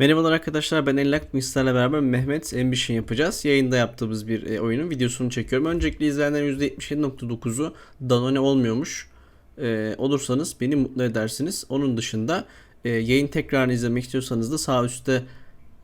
Merhabalar arkadaşlar ben Ellak Misler'le beraber Mehmet Ambition yapacağız. Yayında yaptığımız bir e, oyunun videosunu çekiyorum. Öncelikle izleyenlerin %77.9'u Danone olmuyormuş. E, olursanız beni mutlu edersiniz. Onun dışında e, yayın tekrarını izlemek istiyorsanız da sağ üstte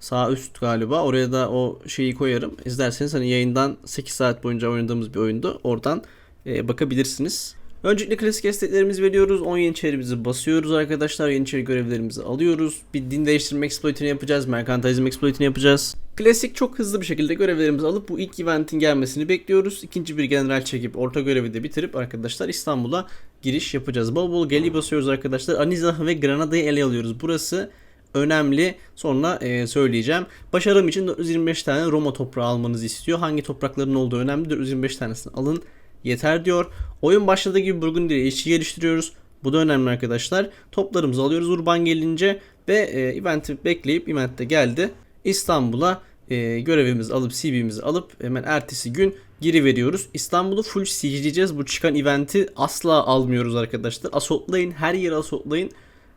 sağ üst galiba oraya da o şeyi koyarım. İzlerseniz hani yayından 8 saat boyunca oynadığımız bir oyundu. Oradan e, bakabilirsiniz. Öncelikle klasik esteklerimizi veriyoruz. 10 yeniçerimizi basıyoruz arkadaşlar. Yeniçeri görevlerimizi alıyoruz. Bir din değiştirme exploitini yapacağız. Merkantilizm exploitini yapacağız. Klasik çok hızlı bir şekilde görevlerimizi alıp bu ilk eventin gelmesini bekliyoruz. İkinci bir general çekip orta görevi de bitirip arkadaşlar İstanbul'a giriş yapacağız. Bol bol geli basıyoruz arkadaşlar. Anizah ve Granada'yı ele alıyoruz. Burası önemli. Sonra e, söyleyeceğim. Başarım için 425 tane Roma toprağı almanızı istiyor. Hangi toprakların olduğu önemli. 425 tanesini alın yeter diyor. Oyun başladığı gibi Burgundy'ye ilişki geliştiriyoruz. Bu da önemli arkadaşlar. Toplarımızı alıyoruz Urban gelince ve e, eventi bekleyip event de geldi. İstanbul'a e, görevimizi alıp CV'mizi alıp hemen ertesi gün geri veriyoruz. İstanbul'u full siege'leyeceğiz. Bu çıkan eventi asla almıyoruz arkadaşlar. Assaultlayın her yeri assaultlayın.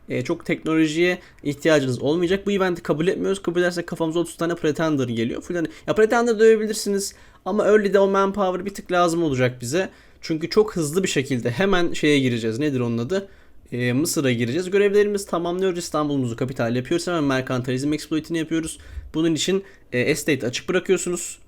E, çok teknolojiye ihtiyacınız olmayacak. Bu eventi kabul etmiyoruz. Kabul edersek kafamıza 30 tane Pretender geliyor. Full hani, ya Pretender dövebilirsiniz ama early'de o manpower bir tık lazım olacak bize. Çünkü çok hızlı bir şekilde hemen şeye gireceğiz. Nedir onun adı? Ee, Mısır'a gireceğiz. Görevlerimizi tamamlıyoruz. İstanbul'umuzu kapital yapıyoruz. Hemen merkantilizm exploitini yapıyoruz. Bunun için e, estate açık bırakıyorsunuz.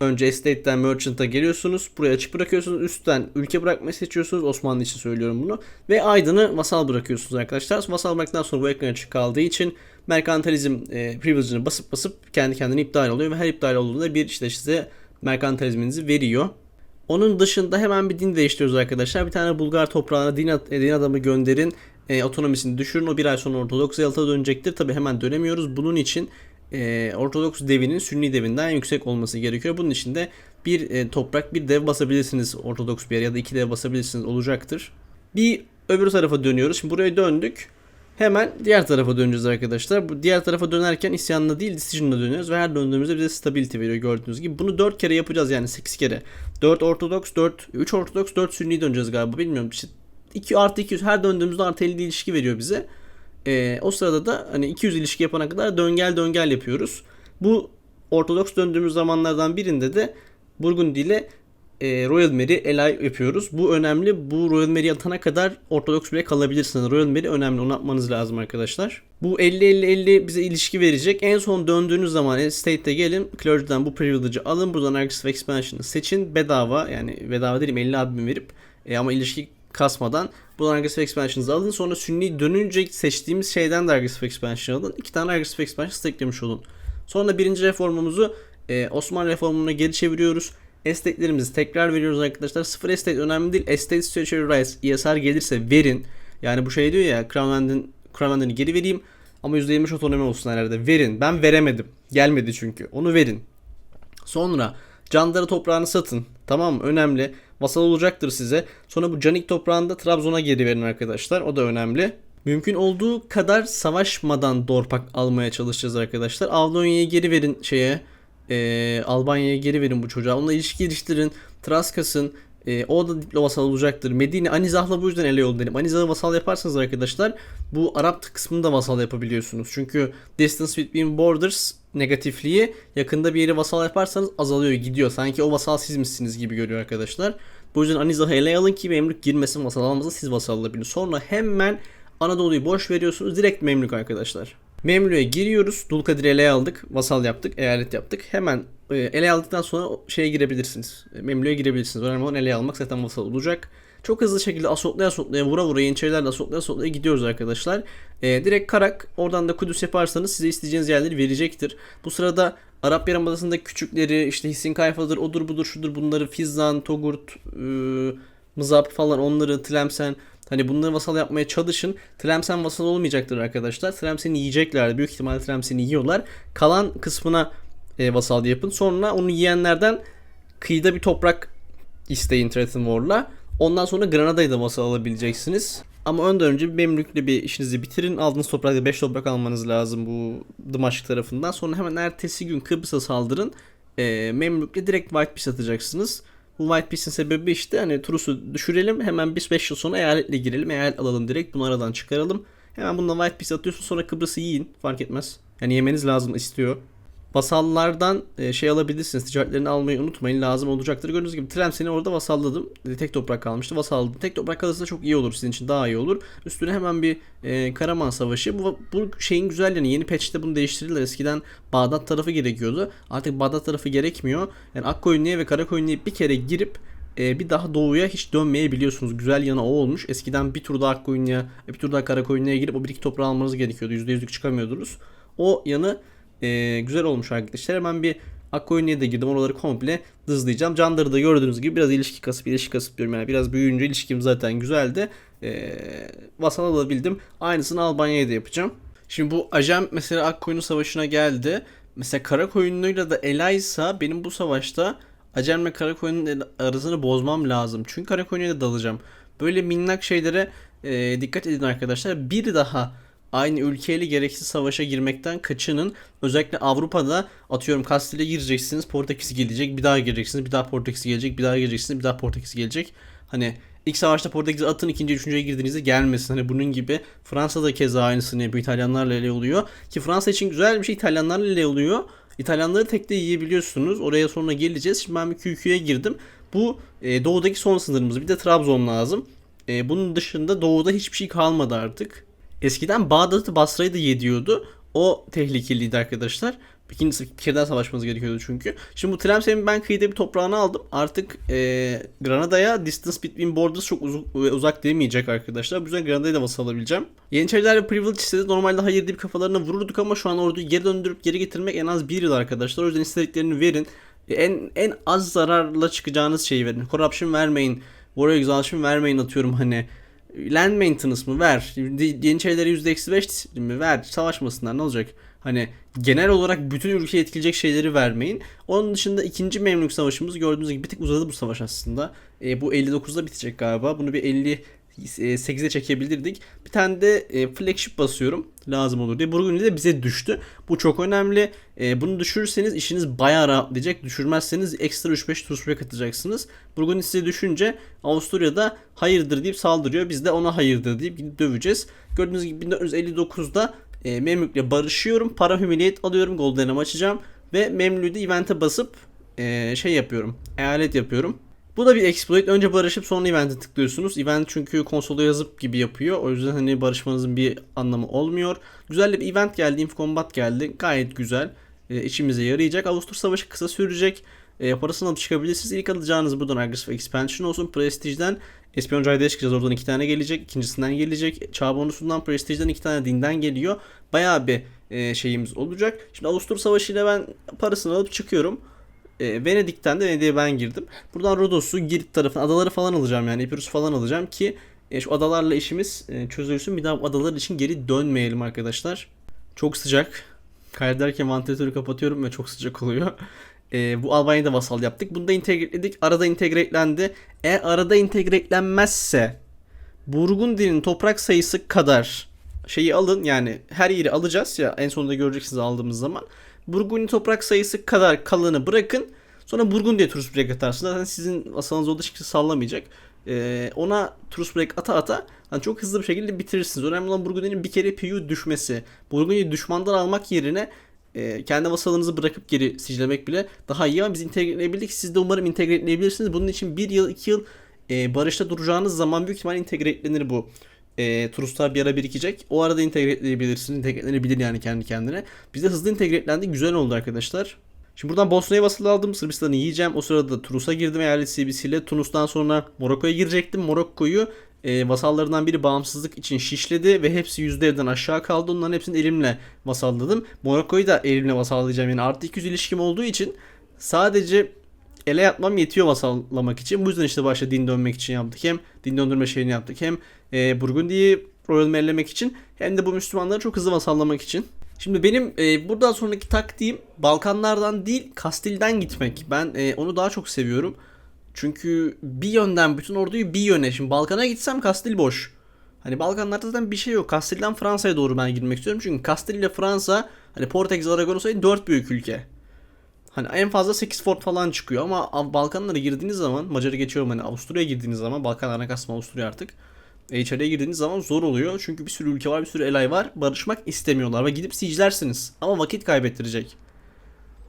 Önce estate'den merchant'a geliyorsunuz. Buraya açık bırakıyorsunuz. Üstten ülke bırakmayı seçiyorsunuz. Osmanlı için söylüyorum bunu. Ve Aydın'ı vasal bırakıyorsunuz arkadaşlar. Vasal bıraktıktan sonra bu ekran açık kaldığı için merkantilizm e, privilege'ını basıp basıp kendi kendine iptal oluyor. Ve her iptal olduğunda bir işte size merkantilizminizi veriyor. Onun dışında hemen bir din değiştiriyoruz arkadaşlar. Bir tane Bulgar toprağına din, din adamı gönderin. E, otonomisini düşürün. O bir ay sonra Ortodoks Yalta dönecektir. Tabi hemen dönemiyoruz. Bunun için e, Ortodoks devinin Sünni devinden yüksek olması gerekiyor. Bunun için de bir e, toprak bir dev basabilirsiniz Ortodoks bir yer ya da iki dev basabilirsiniz olacaktır. Bir öbür tarafa dönüyoruz. Şimdi buraya döndük. Hemen diğer tarafa döneceğiz arkadaşlar. Bu diğer tarafa dönerken isyanla değil decision'la dönüyoruz ve her döndüğümüzde bize stability veriyor gördüğünüz gibi. Bunu 4 kere yapacağız yani 8 kere. 4 Ortodoks, 4 3 Ortodoks, 4 Sünni döneceğiz galiba bilmiyorum. İşte 2 artı 200 her döndüğümüzde artı 50 ilişki veriyor bize. Ee, o sırada da hani 200 ilişki yapana kadar döngel döngel yapıyoruz. Bu Ortodoks döndüğümüz zamanlardan birinde de Burgundy ile e, Royal Mary elay yapıyoruz. Bu önemli. Bu Royal Mary atana kadar Ortodoks bile kalabilirsiniz. Royal Mary önemli. Onu yapmanız lazım arkadaşlar. Bu 50-50-50 bize ilişki verecek. En son döndüğünüz zaman Estate'de gelin. Clergy'den bu privilege'ı alın. Buradan Aggressive Expansion'ı seçin. Bedava yani bedava değilim 50 admin verip e, ama ilişki kasmadan buradan Aggressive Expansion'ınızı alın. Sonra Sünni dönünce seçtiğimiz şeyden de Aggressive Expansion alın. İki tane Aggressive Expansion stacklemiş olun. Sonra birinci reformumuzu e, Osmanlı reformuna geri çeviriyoruz. Estate'lerimizi tekrar veriyoruz arkadaşlar. Sıfır estate önemli değil. Estate Statutory Rights ESR gelirse verin. Yani bu şey diyor ya Crownland'in Crownland'ini geri vereyim ama %25 otonomi olsun herhalde. Verin. Ben veremedim. Gelmedi çünkü. Onu verin. Sonra Candarı toprağını satın. Tamam mı? Önemli. Vasal olacaktır size. Sonra bu Canik toprağını da Trabzon'a geri verin arkadaşlar. O da önemli. Mümkün olduğu kadar savaşmadan Dorpak almaya çalışacağız arkadaşlar. Avlonya'ya geri verin şeye. E, Albanya'ya geri verin bu çocuğa. Onunla ilişki geliştirin. Traskas'ın. E, o da diplo vasal olacaktır. Medine Anizah'la bu yüzden ele yol dedim. Anizah'ı vasal yaparsanız arkadaşlar bu Arap kısmını da vasal yapabiliyorsunuz. Çünkü Distance Between Borders negatifliği yakında bir yeri vasal yaparsanız azalıyor gidiyor. Sanki o vasal sizmişsiniz gibi görüyor arkadaşlar. Bu yüzden Anizah'ı ele alın ki Memlük girmesin vasal almazsa siz vasal alabilin. Sonra hemen Anadolu'yu boş veriyorsunuz. Direkt Memlük arkadaşlar. Memlük'e giriyoruz. Dulkadir'i ele aldık. Vasal yaptık. Eyalet yaptık. Hemen e, ele aldıktan sonra şeye girebilirsiniz. E, Memlük'e girebilirsiniz. Önemli olan ele almak zaten vasal olacak. Çok hızlı şekilde asotlaya asotlaya vura vura yeniçerilerle asotlaya asotlaya gidiyoruz arkadaşlar. E, direkt Karak oradan da Kudüs yaparsanız size isteyeceğiniz yerleri verecektir. Bu sırada Arap Yarımadası'ndaki küçükleri işte Hissin Kayfa'dır odur budur şudur bunları Fizan, Togurt, e, Mızap falan onları Tlemsen Hani bunları vasal yapmaya çalışın. Tlemcen vasal olmayacaktır arkadaşlar. Tlemcen'i yiyecekler. Büyük ihtimalle Tlemcen'i yiyorlar. Kalan kısmına e, vasal yapın. Sonra onu yiyenlerden kıyıda bir toprak isteyin Threaten War'la. Ondan sonra Granada'yı da vasal alabileceksiniz. Ama önden önce Memlük'le bir işinizi bitirin. Aldığınız toprakta 5 toprak almanız lazım bu Dımaşık tarafından. Sonra hemen ertesi gün Kıbrıs'a saldırın. E, Memlük'le direkt White Peace atacaksınız. Bu White Peace'in sebebi işte hani Turus'u düşürelim hemen biz 5 yıl sonra eyaletle girelim eyalet alalım direkt bunu aradan çıkaralım. Hemen bununla White Peace atıyorsun sonra Kıbrıs'ı yiyin fark etmez. Yani yemeniz lazım istiyor. Vasallardan e, şey alabilirsiniz. Ticaretlerini almayı unutmayın. Lazım olacaktır. Gördüğünüz gibi Tlemcen'i orada vasalladım. E, Tek toprak kalmıştı. Vasalladım. Tek toprak kalırsa çok iyi olur. Sizin için daha iyi olur. Üstüne hemen bir e, Karaman Savaşı. Bu, bu şeyin güzel yani yeni patch'te bunu değiştirdiler. Eskiden Bağdat tarafı gerekiyordu. Artık Bağdat tarafı gerekmiyor. Yani Akkoyunlu'ya ve Karakoyunlu'ya bir kere girip e, bir daha doğuya hiç dönmeyebiliyorsunuz. Güzel yanı o olmuş. Eskiden bir tur daha Akkoyunlu'ya, bir tur daha Karakoyunlu'ya girip o bir iki toprağı almanız gerekiyordu. %100'lük çıkamıyordunuz. O yanı e, güzel olmuş arkadaşlar. Hemen bir Akkoyunlu'ya da girdim. Oraları komple hızlayacağım. Candar'ı da gördüğünüz gibi biraz ilişki kasıp ilişki kasıp diyorum yani. Biraz büyüyünce ilişkim zaten güzeldi. E, vasal alabildim. Aynısını Albanya'ya da yapacağım. Şimdi bu ajem mesela Akkoyunlu Savaşı'na geldi. Mesela Karakoyunlu'yla da Elaysa benim bu savaşta Acem'le Karakoyun'un arasını bozmam lazım. Çünkü Karakoyun'a da dalacağım. Böyle minnak şeylere e, dikkat edin arkadaşlar. Bir daha aynı ülkeyle gereksiz savaşa girmekten kaçının. Özellikle Avrupa'da atıyorum Kastil'e gireceksiniz. Portekiz gelecek. Bir daha gireceksiniz. Bir daha Portekiz gelecek. Bir daha gireceksiniz. Bir daha Portekiz gelecek. Hani ilk savaşta Portekiz'e atın ikinci üçüncüye girdiğinizde gelmesin. Hani bunun gibi Fransa'da keza aynısını yapıyor. İtalyanlarla ele oluyor. Ki Fransa için güzel bir şey İtalyanlarla ele oluyor. İtalyanları tek de yiyebiliyorsunuz. Oraya sonra geleceğiz. Şimdi ben bir QQ'ya girdim. Bu e, doğudaki son sınırımız. Bir de Trabzon lazım. E, bunun dışında doğuda hiçbir şey kalmadı artık. Eskiden Bağdat'ı Basra'yı da yediyordu. O tehlikeliydi arkadaşlar. İkincisi daha savaşmanız gerekiyordu çünkü. Şimdi bu Tlemcen'in ben kıyıda bir toprağını aldım. Artık e, Granada'ya distance between borders çok uzak, uzak demeyecek arkadaşlar. Bu yüzden Granada'yı da vasal alabileceğim. Yeniçeriler ve Privilege istedi. Normalde hayır deyip kafalarına vururduk ama şu an orduyu geri döndürüp geri getirmek en az bir yıl arkadaşlar. O yüzden istediklerini verin. En en az zararla çıkacağınız şeyi verin. Corruption vermeyin. War Exhaustion vermeyin atıyorum hani. Land maintenance mı? Ver. Yeniçerilere %-5 disiplin mi? Ver. Savaşmasınlar ne olacak? Hani genel olarak bütün ülkeyi etkileyecek şeyleri vermeyin. Onun dışında ikinci Memlük Savaşımız gördüğünüz gibi bir tık uzadı bu savaş aslında. E, bu 59'da bitecek galiba. Bunu bir 50 8'e çekebilirdik. Bir tane de e, flagship basıyorum lazım olur diye. Burgundy de bize düştü. Bu çok önemli. E, bunu düşürürseniz işiniz bayağı rahatlayacak. Düşürmezseniz ekstra 3-5 tur süre katacaksınız. Burgundy size düşünce Avusturya'da hayırdır deyip saldırıyor. Biz de ona hayırdır deyip gidip döveceğiz. Gördüğünüz gibi 1459'da e, Memlük'le barışıyorum. Para humiliate alıyorum. Golden'ımı açacağım. Ve Memlük'ü event'e basıp e, şey yapıyorum. Eyalet yapıyorum. Bu da bir exploit. Önce barışıp sonra event'e tıklıyorsunuz. Event çünkü konsola yazıp gibi yapıyor. O yüzden hani barışmanızın bir anlamı olmuyor. Güzel bir event geldi. Inf Combat geldi. Gayet güzel. E, içimize yarayacak. Avusturya Savaşı kısa sürecek. E, parasını alıp çıkabilirsiniz. İlk alacağınız buradan Aggressive Expansion olsun. Prestige'den Espionage Ayda'ya çıkacağız. Oradan iki tane gelecek. İkincisinden gelecek. Çağ bonusundan Prestige'den iki tane dinden geliyor. Bayağı bir e, şeyimiz olacak. Şimdi Avusturya Savaşı ile ben parasını alıp çıkıyorum. E, Venedik'ten de Venedik'e ben girdim. Buradan Rodos'u, Girit tarafına, adaları falan alacağım yani. Epirus falan alacağım ki e, şu adalarla işimiz e, çözülsün. Bir daha adalar için geri dönmeyelim arkadaşlar. Çok sıcak. Kaydederken vantilatörü kapatıyorum ve çok sıcak oluyor. E, bu Albanya'da vasal yaptık. Bunu da integredik. Arada integrelendi. Eğer arada integrelenmezse Burgundy'nin toprak sayısı kadar şeyi alın yani her yeri alacağız ya en sonunda göreceksiniz aldığımız zaman. Burgundy toprak sayısı kadar kalanı bırakın. Sonra Burgundy'ye Trus Break atarsınız. Zaten sizin vasalınız olduğu için sallamayacak. Ee, ona Trus Break ata ata hani çok hızlı bir şekilde bitirirsiniz. Önemli olan Burgundy'nin bir kere PU düşmesi. Burgundy'yi düşmandan almak yerine e, kendi vasalınızı bırakıp geri siclemek bile daha iyi ama biz integre Siz de umarım integre Bunun için bir yıl iki yıl e, barışta duracağınız zaman büyük ihtimalle integre bu e, turistler bir ara birikecek. O arada entegre edebilirsiniz. Entegre yani kendi kendine. Bizde hızlı entegre Güzel oldu arkadaşlar. Şimdi buradan Bosna'ya vasıl aldım. Sırbistan'ı yiyeceğim. O sırada Tunus'a girdim eyalet CBC ile. Tunus'tan sonra Morokko'ya girecektim. Morokko'yu e, vasallarından biri bağımsızlık için şişledi ve hepsi %1'den aşağı kaldı. Onların hepsini elimle vasalladım. Morokko'yu da elimle vasallayacağım. Yani artı 200 ilişkim olduğu için sadece ele yatmam yetiyor vasallamak için. Bu yüzden işte başta din dönmek için yaptık. Hem din döndürme şeyini yaptık. Hem e, Burgundy'yi royal mellemek için hem de bu Müslümanları çok hızlı vasallamak için. Şimdi benim e, buradan sonraki taktiğim Balkanlardan değil Kastil'den gitmek. Ben e, onu daha çok seviyorum. Çünkü bir yönden bütün orduyu bir yöne. Şimdi Balkan'a gitsem Kastil boş. Hani Balkanlarda zaten bir şey yok. Kastil'den Fransa'ya doğru ben girmek istiyorum. Çünkü Kastil ile Fransa hani Portekiz, Aragon olsaydı 4 büyük ülke. Hani en fazla 8 fort falan çıkıyor ama Balkanlara girdiğiniz zaman Macar'a geçiyorum hani Avusturya'ya girdiğiniz zaman Balkanlarına kasma Avusturya artık. HR'ye girdiğiniz zaman zor oluyor. Çünkü bir sürü ülke var, bir sürü elay var. Barışmak istemiyorlar ve gidip siege'lersiniz. Ama vakit kaybettirecek.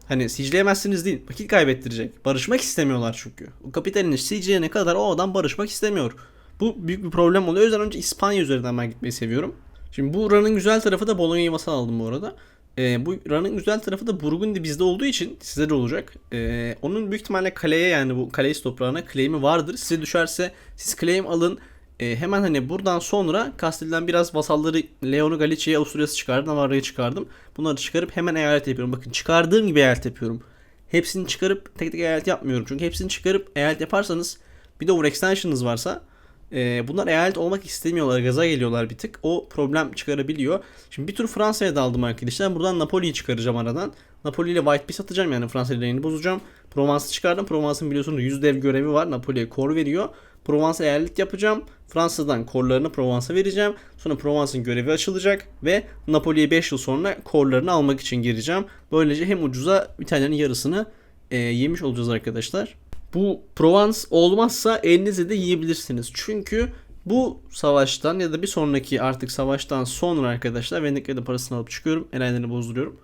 Hani siege'leyemezsiniz değil, vakit kaybettirecek. Barışmak istemiyorlar çünkü. O kapitalini siege'leyene kadar o adam barışmak istemiyor. Bu büyük bir problem oluyor. O yüzden önce İspanya üzerinden ben gitmeyi seviyorum. Şimdi bu run'ın güzel tarafı da Bologna'yı vasal aldım bu arada. Ee, bu run'ın güzel tarafı da Burgundy bizde olduğu için size de olacak. Ee, onun büyük ihtimalle kaleye yani bu Calais toprağına claim'i vardır. Size düşerse siz claim alın. Ee, hemen hani buradan sonra Kastil'den biraz vasalları Leon'u Galicia'ya Avusturya'sı çıkardım. Navarra'yı çıkardım. Bunları çıkarıp hemen eyalet yapıyorum. Bakın çıkardığım gibi eyalet yapıyorum. Hepsini çıkarıp tek tek eyalet yapmıyorum. Çünkü hepsini çıkarıp eyalet yaparsanız bir de overextension'ınız varsa e, bunlar eyalet olmak istemiyorlar. Gaza geliyorlar bir tık. O problem çıkarabiliyor. Şimdi bir tur Fransa'ya daldım arkadaşlar. Buradan Napoli'yi çıkaracağım aradan. Napoli ile White Piece atacağım yani Fransa bozacağım. Provence'ı çıkardım. Provence'ın biliyorsunuz 100 dev görevi var. Napoli'ye kor veriyor. Provence eyalet yapacağım. Fransa'dan korlarını Provence'a vereceğim. Sonra Provence'ın görevi açılacak ve Napoli'ye 5 yıl sonra korlarını almak için gireceğim. Böylece hem ucuza İtalya'nın yarısını e, yemiş olacağız arkadaşlar. Bu Provence olmazsa elinizle de yiyebilirsiniz. Çünkü bu savaştan ya da bir sonraki artık savaştan sonra arkadaşlar Venedik'e de parasını alıp çıkıyorum. Erenlerini bozduruyorum.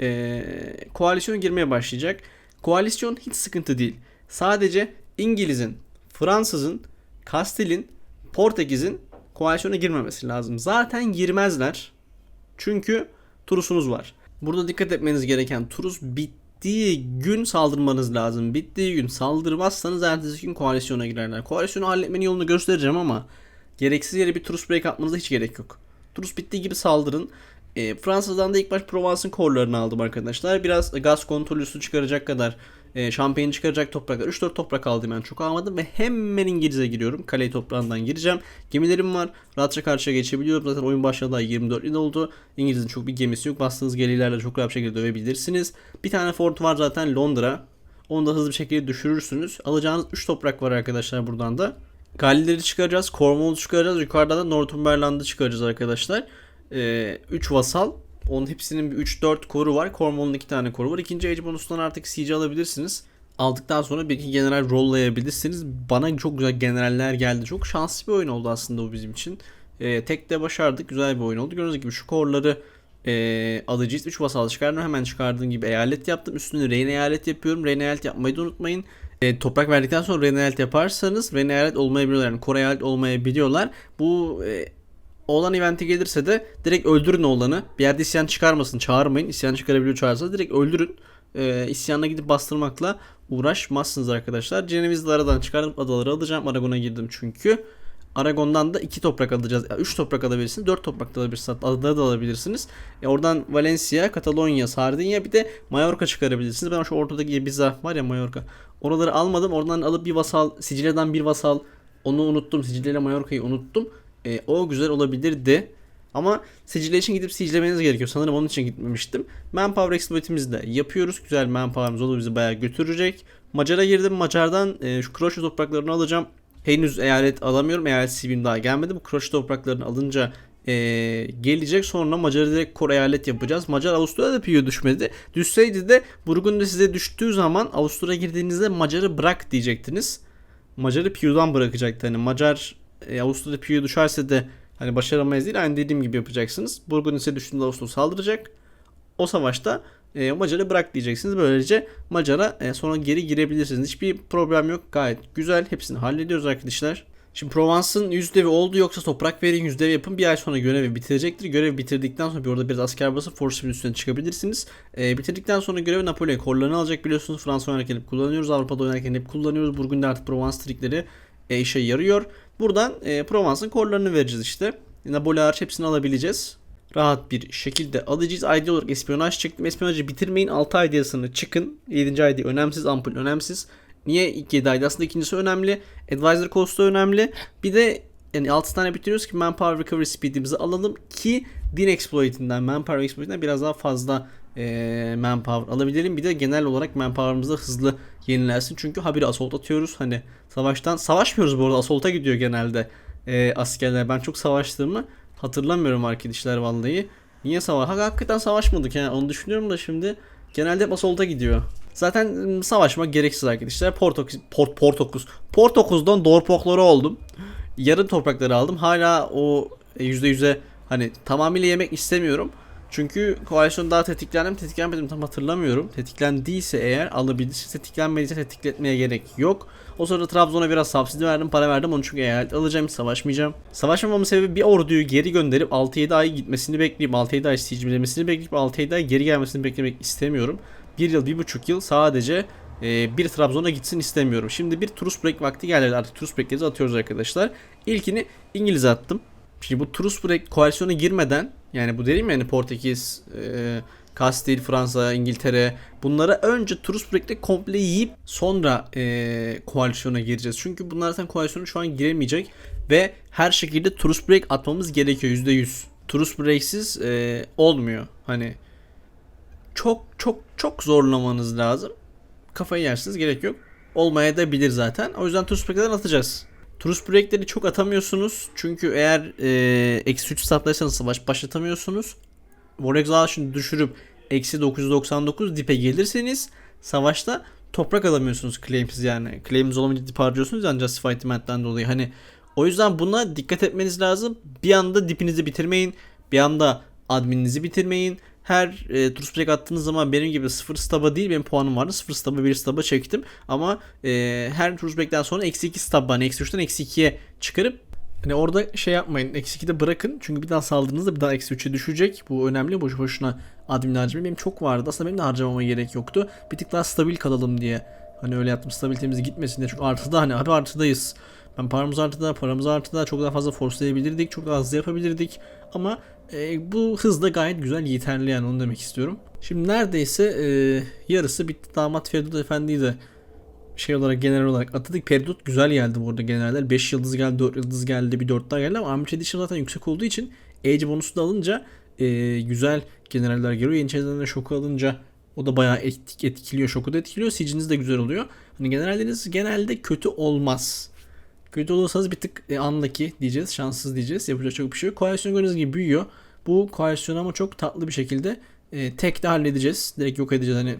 Ee, koalisyon girmeye başlayacak. Koalisyon hiç sıkıntı değil. Sadece İngiliz'in, Fransız'ın, Kastil'in, Portekiz'in koalisyona girmemesi lazım. Zaten girmezler. Çünkü Turus'unuz var. Burada dikkat etmeniz gereken Turus bittiği gün saldırmanız lazım. Bittiği gün saldırmazsanız ertesi gün koalisyona girerler. Koalisyonu halletmenin yolunu göstereceğim ama gereksiz yere bir Turus break atmanıza hiç gerek yok. Turus bittiği gibi saldırın. E, Fransa'dan da ilk baş Provence'ın korlarını aldım arkadaşlar. Biraz gaz kontrolüsü çıkaracak kadar e, şampiyonu çıkaracak topraklar. 3-4 toprak aldım yani çok almadım ve hemen İngiliz'e giriyorum. Kaley toprağından gireceğim. Gemilerim var. Rahatça karşıya geçebiliyorum. Zaten oyun başladı daha 24 yıl oldu. İngiliz'in çok bir gemisi yok. Bastığınız gelilerle çok rahat bir şekilde dövebilirsiniz. Bir tane fort var zaten Londra. Onu da hızlı bir şekilde düşürürsünüz. Alacağınız 3 toprak var arkadaşlar buradan da. Gallileri çıkaracağız. Cornwall'u çıkaracağız. Yukarıdan da Northumberland'ı çıkaracağız arkadaşlar. 3 ee, vasal. Onun hepsinin bir 3-4 koru var. Cornwall'un 2 tane koru var. İkinci age bonus'tan artık siege alabilirsiniz. Aldıktan sonra bir iki general rollayabilirsiniz. Bana çok güzel generaller geldi. Çok şanslı bir oyun oldu aslında bu bizim için. Ee, tek de başardık. Güzel bir oyun oldu. Gördüğünüz gibi şu korları e, alacağız. 3 vasal çıkardım. Hemen çıkardığım gibi eyalet yaptım. Üstüne reyn eyalet yapıyorum. Reyn eyalet yapmayı da unutmayın. E, toprak verdikten sonra reyn eyalet yaparsanız reyn eyalet olmayabiliyorlar. Yani Kore eyalet olmayabiliyorlar. Bu e, Oğlan evente gelirse de direkt öldürün oğlanı. Bir yerde isyan çıkarmasın. Çağırmayın. İsyan çıkarabiliyor çağırsa direkt öldürün. Ee, isyanına gidip bastırmakla uğraşmazsınız arkadaşlar. Cenevizli aradan çıkarıp adaları alacağım. Aragon'a girdim çünkü. Aragon'dan da 2 toprak alacağız. 3 toprak alabilirsiniz. 4 toprak da alabilirsiniz. Adaları da alabilirsiniz. E oradan Valencia, Katalonya, Sardinya bir de Mallorca çıkarabilirsiniz. Ben şu ortadaki Ibiza var ya Mallorca. Oraları almadım. Oradan alıp bir vasal, Sicilya'dan bir vasal. Onu unuttum. Sicilya ile Mallorca'yı unuttum. E, o güzel olabilirdi. Ama Sicilya için gidip siclemeniz gerekiyor. Sanırım onun için gitmemiştim. Manpower exploit'imizi de yapıyoruz. Güzel manpower'ımız olur bizi bayağı götürecek. Macar'a girdim. Macar'dan e, şu Kroşe topraklarını alacağım. Henüz eyalet alamıyorum. Eyalet CV'm daha gelmedi. Bu Kroşe topraklarını alınca e, gelecek. Sonra Macar'a direkt kor eyalet yapacağız. Macar Avusturya'da piyo düşmedi. Düşseydi de Burgundy size düştüğü zaman Avusturya girdiğinizde Macar'ı bırak diyecektiniz. Macar'ı piyodan bırakacaktı. Hani Macar e, Avusturya piyo düşerse de hani başaramayız değil aynı dediğim gibi yapacaksınız. Burgun ise düştüğünde Avusturya saldıracak. O savaşta e, Macar'ı bırak diyeceksiniz. Böylece Macar'a e, sonra geri girebilirsiniz. Hiçbir problem yok. Gayet güzel. Hepsini hallediyoruz arkadaşlar. Şimdi Provence'ın yüzdevi oldu yoksa toprak verin yüzdevi yapın bir ay sonra görevi bitirecektir. Görevi bitirdikten sonra bir orada biraz asker basıp Force'un üstüne çıkabilirsiniz. Ee, bitirdikten sonra görevi Napolyon kollarını alacak biliyorsunuz. Fransa oynarken hep kullanıyoruz. Avrupa'da oynarken hep kullanıyoruz. Burgundy artık Provence trikleri e, işe yarıyor. Buradan e, Provence'ın korlarını vereceğiz işte. Napoli hariç hepsini alabileceğiz. Rahat bir şekilde alacağız. ID olarak espiyonaj çıktım. Espiyonajı bitirmeyin. 6 ID'sını çıkın. 7. ID önemsiz. Ampul önemsiz. Niye ilk 7 ID? Aslında ikincisi önemli. Advisor cost'u önemli. Bir de yani 6 tane bitiriyoruz ki manpower recovery speed'imizi alalım ki din exploit'inden manpower exploit'inden biraz daha fazla e, manpower alabilelim. Bir de genel olarak manpower'ımız hızlı yenilensin. Çünkü habire assault atıyoruz. Hani savaştan savaşmıyoruz bu arada. Assault'a gidiyor genelde e, askerler. Ben çok savaştığımı hatırlamıyorum arkadaşlar vallahi. Niye savaş? Hakikaten savaşmadık yani onu düşünüyorum da şimdi genelde hep gidiyor. Zaten savaşmak gereksiz arkadaşlar. Portokus, Port, Portokus. Portokus'dan Dorpokları oldum. yarım toprakları aldım. Hala o %100'e hani tamamıyla yemek istemiyorum. Çünkü koalisyon daha tetiklendim tetiklenmedim tam hatırlamıyorum. Tetiklendiyse eğer alabilirse tetiklenmediyse tetikletmeye gerek yok. O sırada Trabzon'a biraz subsidi verdim para verdim onu çünkü eyalet alacağım savaşmayacağım. Savaşmamamın sebebi bir orduyu geri gönderip 6-7 ay gitmesini bekleyip 6-7 ay siege'lemesini bekleyip 6-7 ay geri gelmesini beklemek istemiyorum. Bir yıl bir buçuk yıl sadece e, bir Trabzon'a gitsin istemiyorum. Şimdi bir Turus break vakti geldi artık Turus break'leri atıyoruz arkadaşlar. İlkini İngiliz'e attım. Şimdi bu Turus break koalisyona girmeden yani bu dedim yani Portekiz, e, Kastil, Fransa, İngiltere bunlara önce Turus break'te komple yiyip sonra e, koalisyona gireceğiz. Çünkü bunlar zaten koalisyona şu an giremeyecek ve her şekilde Turus break atmamız gerekiyor %100. Turus break'siz e, olmuyor. Hani çok çok çok zorlamanız lazım. Kafayı yersiniz gerek yok. Olmaya da bilir zaten. O yüzden Turus break'ten atacağız. Turus break'leri çok atamıyorsunuz. Çünkü eğer e, eksi 3 statlarsanız savaş başlatamıyorsunuz. War Exhaustion'ı düşürüp eksi 999 dipe gelirseniz savaşta toprak alamıyorsunuz claimsiz yani. Claimsiz olamayınca dip harcıyorsunuz yani Justified Demand'den dolayı. Hani o yüzden buna dikkat etmeniz lazım. Bir anda dipinizi bitirmeyin. Bir anda admininizi bitirmeyin. Her e, turist break attığınız zaman benim gibi 0 staba değil benim puanım vardı. 0 staba 1 staba çektim. Ama e, her turist break'ten sonra eksi 2 stab hani eksi 3'ten eksi 2'ye çıkarıp Hani orada şey yapmayın. Eksi 2'de bırakın. Çünkü bir daha saldırdığınızda bir daha eksi 3'e düşecek. Bu önemli. Boş boşuna admin harcamayın. Benim çok vardı. Aslında benim de harcamama gerek yoktu. Bir tık daha stabil kalalım diye. Hani öyle yaptım. Stabilitemiz gitmesin diye. Çünkü artıda hani abi artıdayız. Ben paramız artıda, paramız artıda. Çok daha fazla forcelayabilirdik. Çok daha hızlı yapabilirdik. Ama e, bu hız da gayet güzel yeterli yani onu demek istiyorum. Şimdi neredeyse e, yarısı bitti. Damat Feridun Efendi'yi de şey olarak genel olarak atadık. Peridot güzel geldi bu arada generaller. 5 yıldız geldi, 4 yıldız geldi, bir 4 daha geldi ama Armor Edition zaten yüksek olduğu için Age bonusu da alınca e, güzel generaller geliyor. Yeniçerilerden de şoku alınca o da bayağı etk etkiliyor. Şoku da etkiliyor. Siege'iniz de güzel oluyor. Hani generalleriniz genelde kötü olmaz. Kötü olursanız bir tık e, andaki diyeceğiz. Şanssız diyeceğiz. Yapacak çok bir şey yok. Koalisyon gördüğünüz gibi büyüyor. Bu koalisyonu ama çok tatlı bir şekilde e, tek de halledeceğiz. Direkt yok edeceğiz. Hani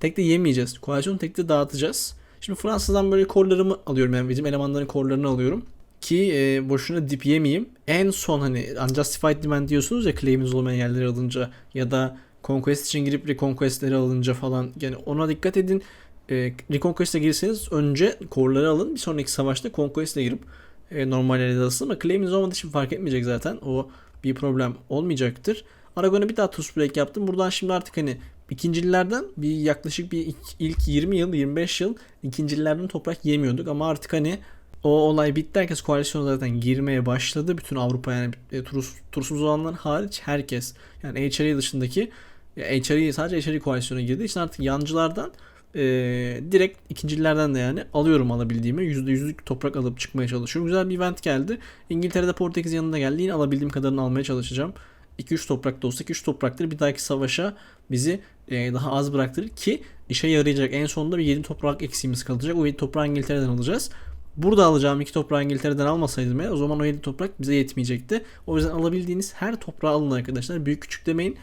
tek de yemeyeceğiz. Koalisyonu tek de dağıtacağız. Şimdi Fransız'dan böyle korlarımı alıyorum yani bizim elemanların korlarını alıyorum. Ki e, boşuna dip yemeyeyim. En son hani Unjustified Demand diyorsunuz ya claim'iniz olmayan yerleri alınca ya da Conquest için girip Reconquest'leri alınca falan. Yani ona dikkat edin. E, Reconquest'e girseniz önce korları alın. Bir sonraki savaşta Conquest'e girip e, normal yerlerde alsın. Ama claim'iniz olmadığı için fark etmeyecek zaten. O bir problem olmayacaktır. Aragon'a bir daha tools break yaptım. Buradan şimdi artık hani ikincilerden bir yaklaşık bir ilk 20 yıl 25 yıl ikincilerden toprak yemiyorduk ama artık hani o olay bitti herkes koalisyona zaten girmeye başladı. Bütün Avrupa yani e, turus, tursuz olanlar hariç herkes yani HRE dışındaki HRE sadece HRE koalisyona girdiği için artık yancılardan e, direkt ikincilerden de yani alıyorum alabildiğimi. %100'lük toprak alıp çıkmaya çalışıyorum. Güzel bir event geldi. İngiltere'de Portekiz yanında geldi. Yine alabildiğim kadarını almaya çalışacağım. 2-3 toprak da olsa 2-3 topraktır bir dahaki savaşa bizi e, daha az bıraktırır ki işe yarayacak. En sonunda bir 7 toprak eksiğimiz kalacak. O 7 toprağı İngiltere'den alacağız. Burada alacağım 2 toprağı İngiltere'den almasaydım ya o zaman o 7 toprak bize yetmeyecekti. O yüzden alabildiğiniz her toprağı alın arkadaşlar. Büyük küçük demeyin.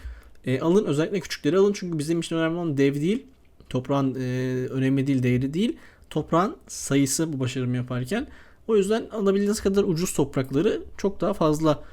E, alın özellikle küçükleri alın çünkü bizim için önemli olan dev değil. Toprağın e, önemli değil, değeri değil. Toprağın sayısı bu başarımı yaparken. O yüzden alabildiğiniz kadar ucuz toprakları çok daha fazla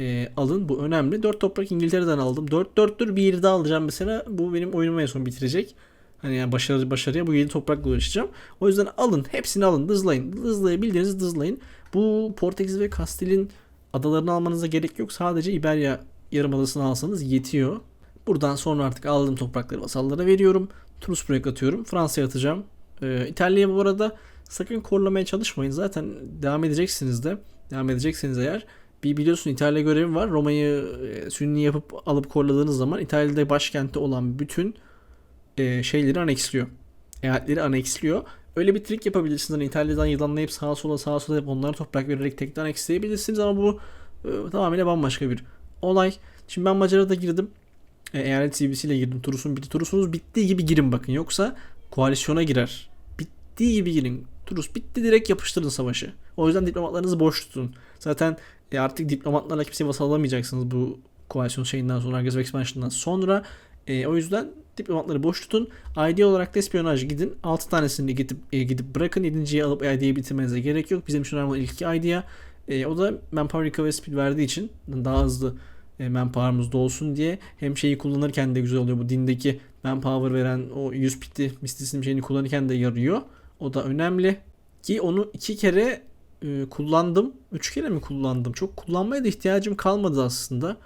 e, alın. Bu önemli. 4 toprak İngiltere'den aldım. 4 4'tür bir daha alacağım mesela. Bu benim oyunumu en son bitirecek. Hani yani başarı başarıya bu 7 toprakla uğraşacağım. O yüzden alın. Hepsini alın. Dızlayın. Dızlayabildiğinizi dızlayın. Bu Portekiz ve Kastil'in adalarını almanıza gerek yok. Sadece İberya yarımadasını alsanız yetiyor. Buradan sonra artık aldığım toprakları vasallara veriyorum. Tunus buraya atıyorum. Fransa'ya atacağım. Ee, İtalya'ya bu arada sakın korlamaya çalışmayın. Zaten devam edeceksiniz de. Devam edecekseniz eğer bir biliyorsun İtalya görevi var. Roma'yı e, sünni yapıp alıp korladığınız zaman İtalya'da başkentte olan bütün e, şeyleri aneksliyor. Eyaletleri aneksliyor. Öyle bir trik yapabilirsiniz. Hani İtalya'dan yılanlayıp sağa sola sağa sola yapıp onlara toprak vererek tekrar aneksleyebilirsiniz ama bu e, tamamen bambaşka bir olay. Şimdi ben Macar'a da girdim. E, eyalet CBC ile girdim. Turus'un bitti. Turus'unuz bittiği gibi girin bakın. Yoksa koalisyona girer. Bittiği gibi girin. Turus bitti direkt yapıştırın savaşı. O yüzden diplomatlarınızı boş tutun. Zaten e artık diplomatlarla kimseye vasallamayacaksınız bu koalisyon şeyinden sonra, Aggressive Expansion'dan sonra. E, o yüzden diplomatları boş tutun. ID olarak da espiyonaj gidin. 6 tanesini gidip e, gidip bırakın. 7.yi alıp ID'yi bitirmenize gerek yok. Bizim için önemli ilk ID'ya. E, o da manpower recovery speed verdiği için daha hızlı e, manpower'ımız da olsun diye hem şeyi kullanırken de güzel oluyor. Bu dindeki manpower veren o 100 piti mistisinin şeyini kullanırken de yarıyor. O da önemli. Ki onu iki kere e, kullandım. Üç kere mi kullandım? Çok kullanmaya da ihtiyacım kalmadı aslında.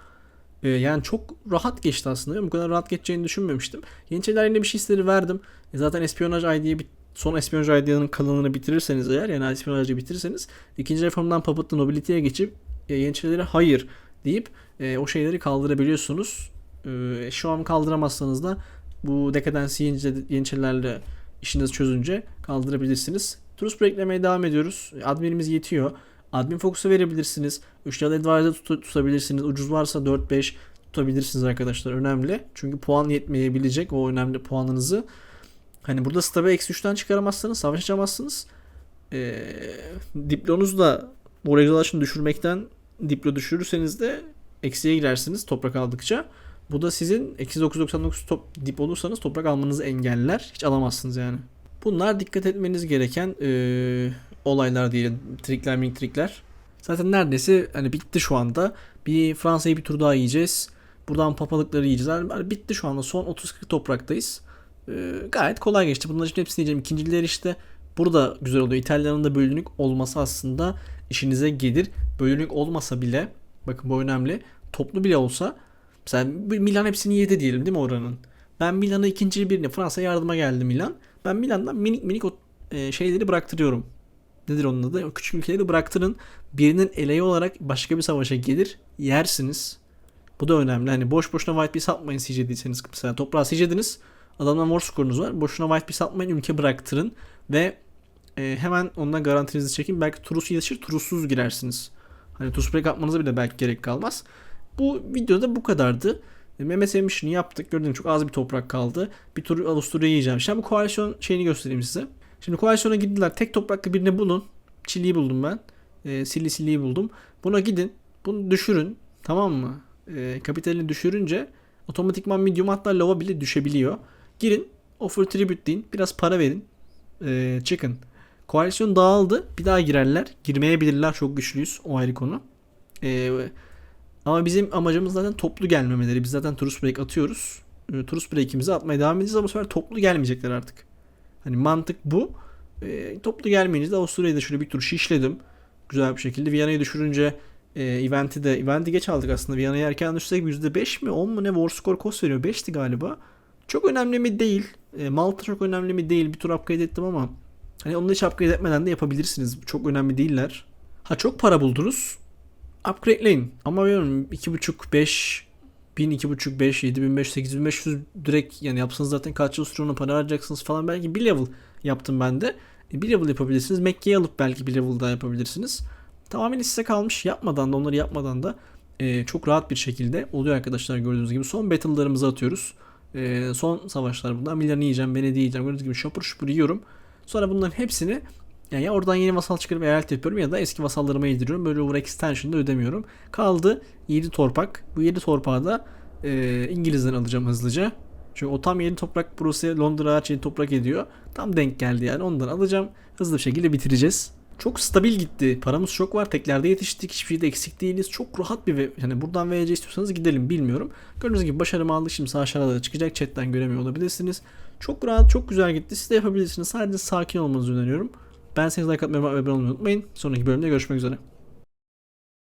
E, yani çok rahat geçti aslında. Bu kadar rahat geçeceğini düşünmemiştim. Yeniçeriler yine bir şey istedi verdim. E, zaten espionaj ID'ye bir son espionaj ID'nin kalanını bitirirseniz eğer yani espionajı bitirirseniz ikinci reformdan Puppet'lı Nobility'ye geçip e, Yeniçerilere hayır deyip e, o şeyleri kaldırabiliyorsunuz. E, şu an kaldıramazsanız da bu dekadensi Yeniçerilerle işinizi çözünce kaldırabilirsiniz. Trust eklemeye devam ediyoruz. Adminimiz yetiyor. Admin Focus'u verebilirsiniz. 3 adet advisor tut- tutabilirsiniz. Ucuz varsa 4-5 tutabilirsiniz arkadaşlar. Önemli. Çünkü puan yetmeyebilecek o önemli puanınızı. Hani burada stabe eksi 3'ten çıkaramazsanız savaş açamazsınız. Ee, diplonuzu da moralizasyon düşürmekten diplo düşürürseniz de eksiye girersiniz toprak aldıkça. Bu da sizin eksi 999 top, dip olursanız toprak almanızı engeller. Hiç alamazsınız yani. Bunlar dikkat etmeniz gereken e, olaylar diyelim. Trikler minik trikler. Zaten neredeyse hani bitti şu anda. Bir Fransa'yı bir tur daha yiyeceğiz. Buradan papalıkları yiyeceğiz. Yani bitti şu anda. Son 30-40 topraktayız. E, gayet kolay geçti. Bunların için hepsini diyeceğim. İkinciler işte burada güzel oluyor. İtalyanın da bölünük olması aslında işinize gelir. Bölünük olmasa bile bakın bu önemli. Toplu bile olsa mesela Milan hepsini yedi diyelim değil mi oranın? Ben Milan'a ikinci birini Fransa yardıma geldi Milan. Ben Milan'dan minik minik o e, şeyleri bıraktırıyorum. Nedir onun adı? O küçük ülkeleri bıraktırın. Birinin eleği olarak başka bir savaşa gelir. Yersiniz. Bu da önemli. Hani boş boşuna White Piece atmayın siege değilseniz. Mesela toprağı siege ediniz. Adamdan war skorunuz var. Boşuna White Piece atmayın. Ülke bıraktırın. Ve e, hemen ondan garantinizi çekin. Belki Turus yetişir. Turussuz girersiniz. Hani Turus break atmanıza bile belki gerek kalmaz. Bu videoda bu kadardı. Mehmet Emiş'ini yaptık. Gördüğünüz çok az bir toprak kaldı. Bir tur Avusturya'yı yiyeceğim. Şimdi bu koalisyon şeyini göstereyim size. Şimdi koalisyona gittiler. Tek topraklı birini bulun. Çili'yi buldum ben. E, Silli Silli'yi buldum. Buna gidin. Bunu düşürün. Tamam mı? E, kapitalini düşürünce otomatikman medium hatta lava bile düşebiliyor. Girin. Offer tribute deyin. Biraz para verin. E, çıkın. Koalisyon dağıldı. Bir daha girerler. Girmeyebilirler. Çok güçlüyüz. O ayrı konu. Eee ama bizim amacımız zaten toplu gelmemeleri. Biz zaten Turus Break atıyoruz. E, Turus Break'imizi atmaya devam edeceğiz ama bu sefer toplu gelmeyecekler artık. Hani mantık bu. E, toplu gelmeyince de Avusturya'yı da şöyle bir tur şişledim. Güzel bir şekilde. Viyana'yı düşürünce e, eventi de eventi geç aldık aslında. Viyana'yı erken düşürsek %5 mi 10 mu ne war score cost veriyor. 5'ti galiba. Çok önemli mi değil. E, Malta çok önemli mi değil. Bir tur upgrade ettim ama hani onu hiç upgrade etmeden de yapabilirsiniz. Çok önemli değiller. Ha çok para buldunuz upgrade'leyin. Ama biliyorum 2.5 5 1000 2.5 5 7500 8500 direkt yani yapsanız zaten kaç yıl sürüyor para harcayacaksınız falan belki bir level yaptım ben de. E, bir level yapabilirsiniz. Mekke'yi alıp belki bir level daha yapabilirsiniz. Tamamen size kalmış. Yapmadan da onları yapmadan da e, çok rahat bir şekilde oluyor arkadaşlar gördüğünüz gibi. Son battle'larımızı atıyoruz. E, son savaşlar bunlar. Milan'ı yiyeceğim, Venedik'i yiyeceğim. Gördüğünüz gibi şapur şupur yiyorum. Sonra bunların hepsini yani ya oradan yeni vasal çıkarıp eyalet yapıyorum ya da eski vasallarıma yediriyorum. Böyle over extension'da ödemiyorum. Kaldı 7 torpak. Bu 7 torpağı da e, İngiliz'den alacağım hızlıca. Çünkü o tam 7 toprak burası Londra hariç 7 toprak ediyor. Tam denk geldi yani ondan alacağım. Hızlı bir şekilde bitireceğiz. Çok stabil gitti. Paramız çok var. Teklerde yetiştik. Hiçbir şeyde eksik değiliz. Çok rahat bir yani buradan VC istiyorsanız gidelim bilmiyorum. Gördüğünüz gibi başarımı aldık. Şimdi sağ aşağıda da çıkacak. Chatten göremiyor olabilirsiniz. Çok rahat, çok güzel gitti. Siz de yapabilirsiniz. Sadece sakin olmanızı öneriyorum. Ben seni like atmayı ve abone olmayı unutmayın. Sonraki bölümde görüşmek üzere.